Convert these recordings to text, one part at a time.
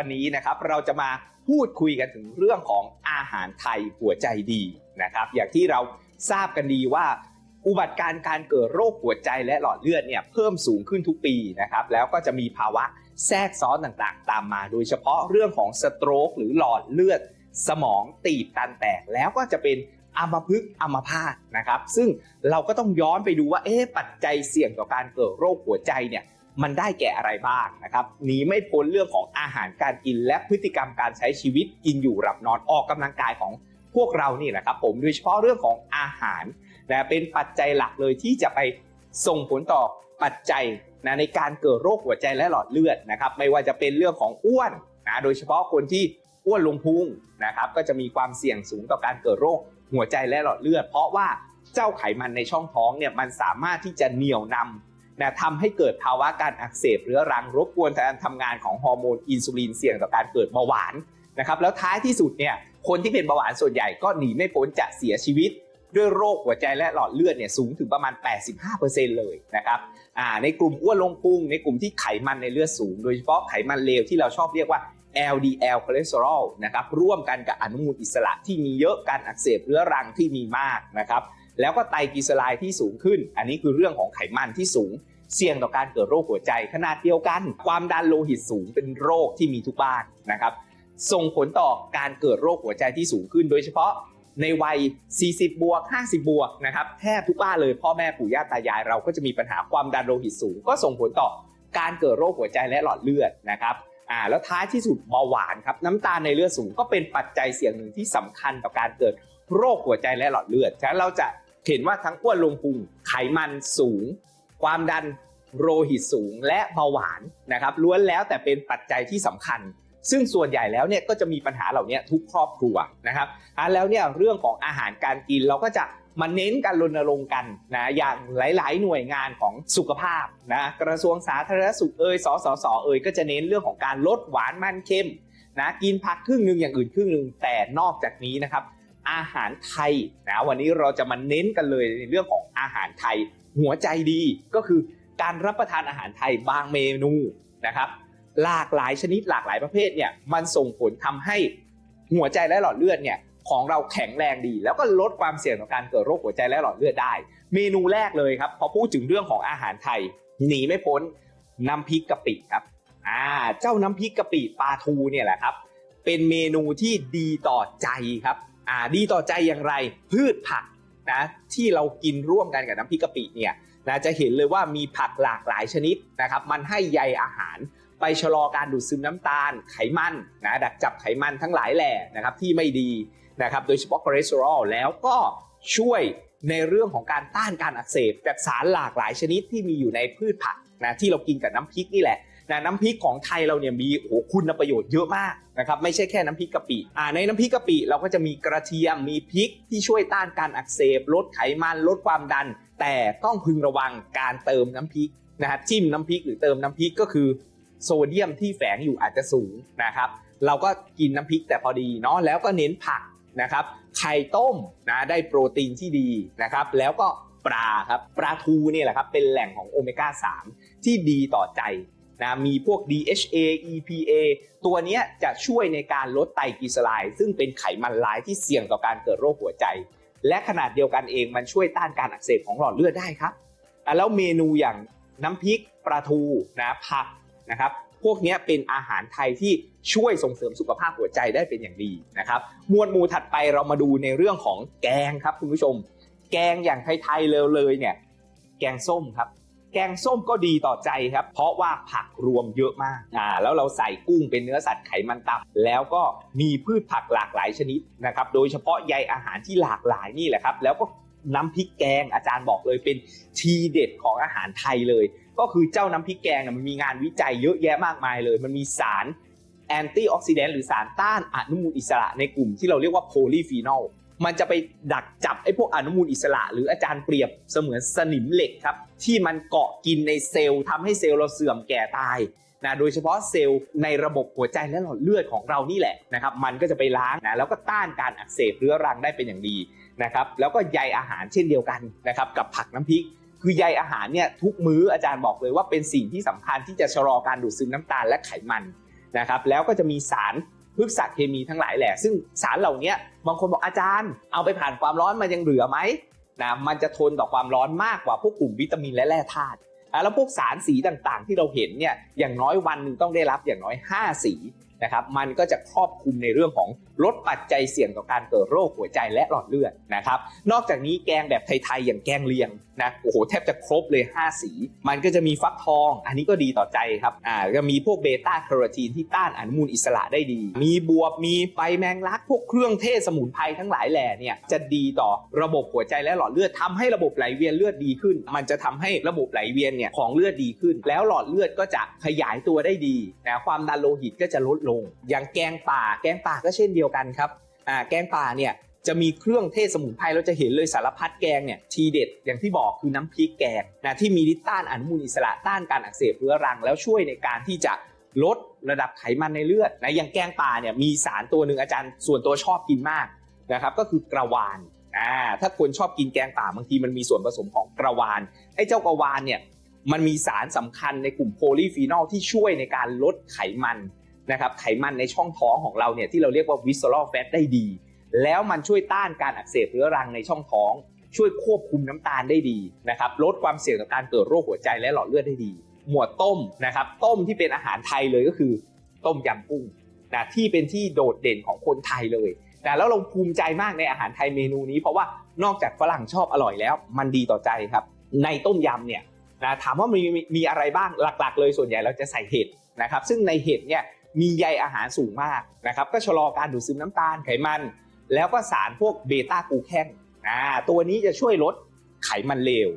วันนี้นะครับเราจะมาพูดคุยกันถึงเรื่องของอาหารไทยหัวใจดีนะครับ อย่างที่เราทราบกันดีว่า อุบัติการ์การเกิดโรคหัวใจและหลอดเลือดเนี่ยเพิ่มสูงขึ้นทุกปีนะครับ แล้วก็จะมีภาวะแทรกซ้อนต่างๆ ตามมา โดยเฉพาะเรื่องของสโตรกหรือหลอดเลือด สมองตีบตันแตกแล้วก็จะเป็นอัมพฤกษ์อัมพาตนะครับ ซึ่งเราก็ต้องย้อนไปดูว่าเอ๊ะปัจจัยเสี่ยงต่อการเกิดโรคหัวใจเนี่ย มันได้แก่อะไรบ้างนะครับหนีไม่พ้นเรื่องของอาหารการกินและพฤติกรรมการใช้ชีวิตกินอยู่หลับนอนออกกำลังกายของพวกเรานี่แหละครับผมโดยเฉพาะเรื่องของอาหารนะเป็นปัจจัยหลักเลยที่จะไปส่งผลต่อปัจจัยนะในการเกิดโรคหัวใจและหลอดเลือดนะครับไม่ว่าจะเป็นเรื่องของอ้วนนะโดยเฉพาะคนที่อ้วนลงพุงนะครับก็จะมีความเสี่ยงสูงต่อการเกิดโรคหัวใจและหลอดเลือด เพราะว่าเจ้าไขมันในช่องท้องเนี่ยมันสามารถที่จะเหนี่ยวนำ นะทำให้เกิดภาวะการอักเสบเรื้อรังรบกวนการทำงานของฮอร์โมนอินซูลินเสี่ยงต่อการเกิดเบาหวานนะครับแล้วท้ายที่สุดเนี่ยคนที่เป็นเบาหวานส่วนใหญ่ก็หนีไม่พ้นจะเสียชีวิต ด้วยโรคหัวใจและหลอดเลือดเนี่ยสูงถึงประมาณ 85%เลยนะครับในกลุ่มอ้วนลงพุงในกลุ่มที่ไขมันในเลือดสูง โดยเฉพาะไขมันเลวที่เราชอบเรียกว่า LDL คอเลสเตอรอลนะครับร่วมกันกับอนุมูลอิสระที่มีเยอะการอักเสบเรื้อรังที่มีมากนะครับแล้วก็ไตรกลีเซอไรด์ที่สูงขึ้น อันนี้คือเรื่องของไขมันที่สูง เสี่ยงต่อการเกิดโรคหัวใจ ขนาดเดียวกัน ความดันโลหิตสูงเป็นโรคที่มีทุกบ้านนะครับ ส่งผลต่อการเกิดโรคหัวใจที่สูงขึ้น โดยเฉพาะในวัย 40 บวก 50 บวกนะครับแทบทุกบ้านเลยพ่อแม่ปู่ย่าตายายเราก็จะมีปัญหาความดันโลหิตสูง ก็ส่งผลต่อการเกิดโรคหัวใจและหลอดเลือดนะครับอ่าแล้วท้ายที่สุดเบาหวานครับน้ำตาลในเลือดสูงก็เป็นปัจจัยเสี่ยงหนึ่งที่สำคัญต่อการเกิดโรคหัวใจและหลอดเลือดฉะนั้นเราจะเห็นว่าทั้งอ้วนลงพุงไขมันสูง ความดันโลหิตสูงและเบาหวานนะครับล้วนแล้วแต่เป็นปัจจัยที่สำคัญ ซึ่งส่วนใหญ่แล้วเนี่ยก็จะมีปัญหาเหล่านี้ทุกครอบครัวนะครับแล้วเนี่ยเรื่องของอาหารการกินเราก็จะมาเน้นการรณรงค์กันนะอย่างหลาย ๆ หน่วยงานของสุขภาพนะกระทรวงสาธารณสุขเอ่ยสสสเอ่ยก็จะเน้นเรื่องของการลดหวานมันเค็มนะกินผักครึ่งหนึ่งอย่างอื่นครึ่งหนึ่งแต่นอกจากนี้นะครับ อาหารไทยนะวันนี้เราจะมาเน้นกันเลยในเรื่องของอาหารไทย หัวใจดีก็คือการรับประทานอาหารไทยบางเมนูนะครับ หลากหลายชนิดหลากหลายประเภทเนี่ยมันส่งผลทำให้หัวใจและหลอดเลือดเนี่ยของเราแข็งแรงดี แล้วก็ลดความเสี่ยงต่อการเกิดโรคหัวใจและหลอดเลือดได้ เมนูแรกเลยครับพอพูดถึงเรื่องของอาหารไทยหนีไม่พ้นน้ำพริกกะปิครับอ่าเจ้าน้ำพริกกะปิปลาทูเนี่ยแหละครับ เป็นเมนูที่ดีต่อใจครับ อ่าดีต่อใจอย่างไร พืชผักนะที่เรากินร่วมกันกับน้ำพริกกะปิเนี่ยนะจะเห็นเลยว่ามีผักหลากหลายชนิดนะครับมันให้ใยอาหารไปชะลอการดูดซึมน้ำตาลไขมันนะดักจับไขมันทั้งหลายแหล่นะครับที่ไม่ดีนะครับโดยเฉพาะคอเลสเตอรอลแล้วก็ช่วยในเรื่องของการต้านการอักเสบจากสารหลากหลายชนิดที่มีอยู่ในพืชผักนะที่เรากินกับน้ำพริกนี่แหละ นะน้ำพริกของไทยเราเนี่ยมีโอ้โหคุณประโยชน์เยอะมากนะครับไม่ใช่แค่น้ำพริกกะปิอ่าในน้ำพริกกะปิเราก็จะมีกระเทียมมีพริกที่ช่วยต้านการอักเสบลดไขมันลดความดัน แต่ต้องพึงระวังการเติมน้ำพริกนะฮะจิ้มน้ำพริกหรือเติมน้ำพริกก็คือโซเดียมที่แฝงอยู่อาจจะสูงนะครับเราก็กินน้ำพริกแต่พอดีเนาะแล้วก็เน้นผักนะครับไข่ต้มนะได้โปรตีนที่ดีนะครับแล้วก็ปลาครับปลาทูเนี่ยแหละครับเป็นแหล่งของโอเมก้า3ที่ดีต่อใจ นะมีพวก DHA EPA ตัวนี้จะช่วยในการลดไตรกลีเซอไรด์ซึ่งเป็นไขมันร้ายที่เสี่ยงต่อการเกิดโรคหัวใจ และขนาดเดียวกันเองมันช่วยต้านการอักเสบของหลอดเลือดได้ครับแล้วเมนูอย่างน้ำพริกปลาทูนะผักนะครับพวกนี้เป็นอาหารไทยที่ช่วยส่งเสริมสุขภาพหัวใจได้เป็นอย่างดีนะครับมวดหมู่ถัดไปเรามาดูในเรื่องของแกงครับคุณผู้ชม แกงอย่างไทยๆเลยเลยเนี่ยแกงส้มครับ แกงส้มก็ดีต่อใจครับ เพราะว่าผักรวมเยอะมากอ่าแล้วเราใส่กุ้งเป็นเนื้อสัตว์ไขมันต่ำแล้วก็มีพืชผักหลากหลายชนิดนะครับ โดยเฉพาะใยอาหารที่หลากหลายนี่แหละครับ แล้วก็น้ำพริกแกงอาจารย์บอกเลยเป็นทีเด็ดของอาหารไทยเลย ก็คือเจ้าน้ำพริกแกงมันมีงานวิจัยเยอะแยะมากมายเลย มันมีสารแอนตี้ออกซิแดนต์หรือสารต้านอนุมูลอิสระในกลุ่มที่เราเรียกว่าโพลีฟีนอล มันจะไปดักจับไอ้พวกอนุมูลอิสระ หรืออาจารย์เปรียบเสมือนสนิมเหล็กครับ ที่มันเกาะกินในเซลล์ทำให้เซลล์เราเสื่อมแก่ตายนะโดยเฉพาะเซลล์ในระบบหัวใจและหลอดเลือดของเรานี่แหละนะครับมันก็จะไปล้างนะแล้วก็ต้านการอักเสบเรื้อรังได้เป็นอย่างดีนะครับแล้วก็ใยอาหารเช่นเดียวกันนะครับกับผักน้ำพริก คือใยอาหารเนี่ยทุกมื้ออาจารย์บอกเลยว่าเป็นสิ่งที่สำคัญที่จะชะลอการดูดซึมน้ำตาลและไขมันนะครับแล้วก็จะมีสาร พฤกษเคมีทั้งหลายแหละซึ่งสารเหล่านี้บางคนบอกอาจารย์ เอาไปผ่านความร้อนมันยังเหลือไหมนะมันจะทนต่อความร้อนมากกว่าพวกกลุ่มวิตามินและแร่ธาตุแล้วพวกสารสีต่างๆ ที่เราเห็นเนี่ยอย่างน้อยวันหนึ่งต้องได้รับอย่างน้อย 5 สี นะครับมันก็จะครอบคลุมในเรื่องของลดปัจจัยเสี่ยงต่อการเกิดโรคหัวใจและหลอดเลือดนะครับนอกจากนี้แกงแบบไทยๆอย่างแกงเลียงนะโอ้โหแทบจะครบเลย 5 สี มันก็จะมีฟักทอง อันนี้ก็ดีต่อใจครับอ่าก็มีพวกเบต้าแคโรทีนที่ต้านอนุมูลอิสระได้ดี มีบวบมีใบแมงลัก พวกเครื่องเทศสมุนไพรทั้งหลายแหล่เนี่ยจะดีต่อระบบหัวใจและหลอดเลือดทำให้ระบบไหลเวียนเลือดดีขึ้น มันจะทำให้ระบบไหลเวียนเนี่ยของเลือดดีขึ้น แล้วหลอดเลือดก็จะขยายตัวได้ดีนะความดันโลหิตก็จะลดลงอย่างแกงป่า แกงป่าก็เช่นเดียวกันครับอ่าแกงป่าเนี่ยจะมีเครื่องเทศสมุนไพรเราจะเห็นเลยสารพัดแกงเนี่ยทีเด็ดอย่างที่บอกคือน้ำพริกแกงนะที่มีฤทธิ์ต้านอนุมูลอิสระต้านการอักเสบเรื้อรัง แล้วช่วยในการที่จะลดระดับไขมันในเลือดนะอย่างแกงป่าเนี่ยมีสารตัวหนึ่งอาจารย์ส่วนตัวชอบกินมากนะครับก็คือกระวานอ่าถ้าคนชอบกินแกงป่าบางทีมันมีส่วนผสมของกระวานไอ้เจ้ากระวานเนี่ยมันมีสารสำคัญในกลุ่มโพลีฟีนอลที่ช่วยในการลดไขมัน นะครับไขมันในช่องท้องของเราเนี่ยที่เราเรียกว่าวิส c อ r a l fat ได้ดี แล้วมันช่วยต้านการอักเสบเรื้อรังในช่องท้อง ช่วยควบคุมน้ำตาลได้ดีนะครับลดความเสี่ยงต่อการเกิดโรคหัวใจและหลอดเลือดได้ดี หมวดต้มนะครับต้มที่เป็นอาหารไทยเลยก็คือ ต้มยำกุ้งนะที่เป็นที่โดดเด่นของคนไทยเลยนะแล้วเราภูมิใจมากในอาหารไทยเมนูนี้ เพราะว่านอกจากฝรั่งชอบอร่อยแล้ว มันดีต่อใจครับ ในต้มยำเนี่ยนะถามว่ามีมีอะไรบ้างหลักๆ เลยส่วนใหญ่เราจะใส่เห็ดนะครับ ซึ่งในเห็ดเนี่ย มีใยอาหารสูงมากนะครับ ก็ชะลอการดูดซึมน้ำตาลไขมัน แล้วก็สารพวกเบต้ากูแคนอ่าตัวนี้จะช่วยลดไขมันเลว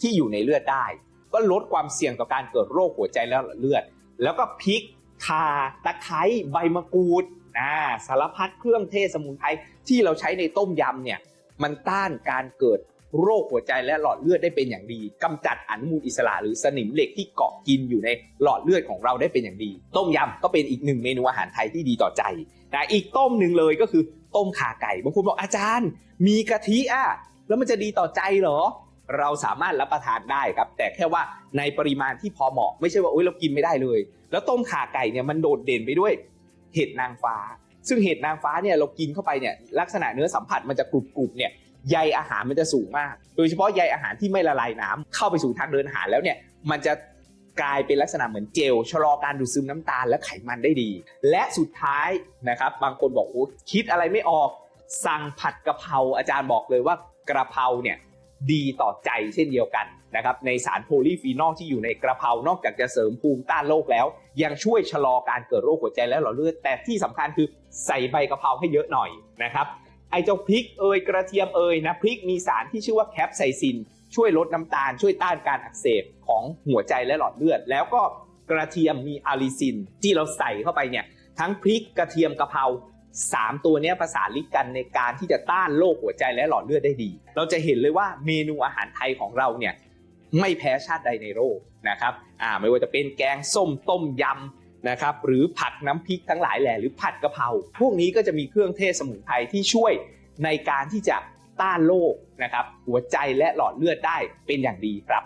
ที่อยู่ในเลือดได้ ก็ลดความเสี่ยงต่อการเกิดโรคหัวใจและเลือด แล้วก็พริกข่าตะไคร้ใบมะกรูดอ่าสารพัดเครื่องเทศสมุนไพรที่เราใช้ในต้มยำเนี่ยมันต้านการเกิด โรคหัวใจและหลอดเลือดได้เป็นอย่างดีกำจัดอนุมูลอิสระหรือสนิมเหล็กที่เกาะกินอยู่ในหลอดเลือดของเราได้เป็นอย่างดี ต้มยำก็เป็นอีกหนึ่งเมนูอาหารไทยที่ดีต่อใจนะอีกต้มหนึ่งเลยก็คือต้มข่าไก่บางคนบอกอาจารย์ มีกะทิอะแล้วมันจะดีต่อใจเหรอ เราสามารถรับประทานได้ครับ แต่แค่ว่าในปริมาณที่พอเหมาะไม่ใช่ว่าโอ๊ยเรากินไม่ได้เลย แล้วต้มข่าไก่เนี่ยมันโดดเด่นไปด้วยเห็ดนางฟ้า ซึ่งเห็ดนางฟ้าเนี่ยเรากินเข้าไปเนี่ยลักษณะเนื้อสัมผัสมันจะกรุบกรุบเนี่ย ใยอาหารมันจะสูงมาก โดยเฉพาะใยอาหารที่ไม่ละลายน้ำเข้าไปสู่ทางเดินอาหารแล้วเนี่ยมันจะกลายเป็นลักษณะเหมือนเจลชะลอการดูดซึมน้ำตาลและไขมันได้ดี และสุดท้ายนะครับบางคนบอกโอ้คิดอะไรไม่ออกสั่งผัดกะเพราอาจารย์บอกเลยว่ากระเพราเนี่ยดีต่อใจเช่นเดียวกันนะครับในสารโพลีฟีนอลที่อยู่ในกระเพรานอกจากจะเสริมภูมิต้านโรคแล้ว ยังช่วยชะลอการเกิดโรคหัวใจและหลอดเลือดแต่ที่สำคัญคือใส่ใบกะเพราให้เยอะหน่อยนะครับ ไอเจ้าพริกเอยกระเทียมเอยนะพริกมีสารที่ชื่อว่าแคปไซซิน ช่วยลดน้ำตาล ช่วยต้านการอักเสบของหัวใจและหลอดเลือด แล้วก็กระเทียมมีอาลิซิน ที่เราใส่เข้าไปเนี่ยทั้งพริกกระเทียมกะเพราสามตัวนี้ประสานลิกันในการที่จะต้านโรคหัวใจและหลอดเลือดได้ดี เราจะเห็นเลยว่าเมนูอาหารไทยของเราเนี่ยไม่แพ้ชาติใดในโลกนะครับอ่าไม่ว่าจะเป็นแกงส้มต้มยำ นะครับหรือผัดน้ำพริกทั้งหลายแหล่หรือผัดกะเพราพวกนี้ก็จะมีเครื่องเทศสมุนไพรที่ช่วยในการที่จะต้านโรคนะครับหัวใจและหลอดเลือดได้เป็นอย่างดีครับ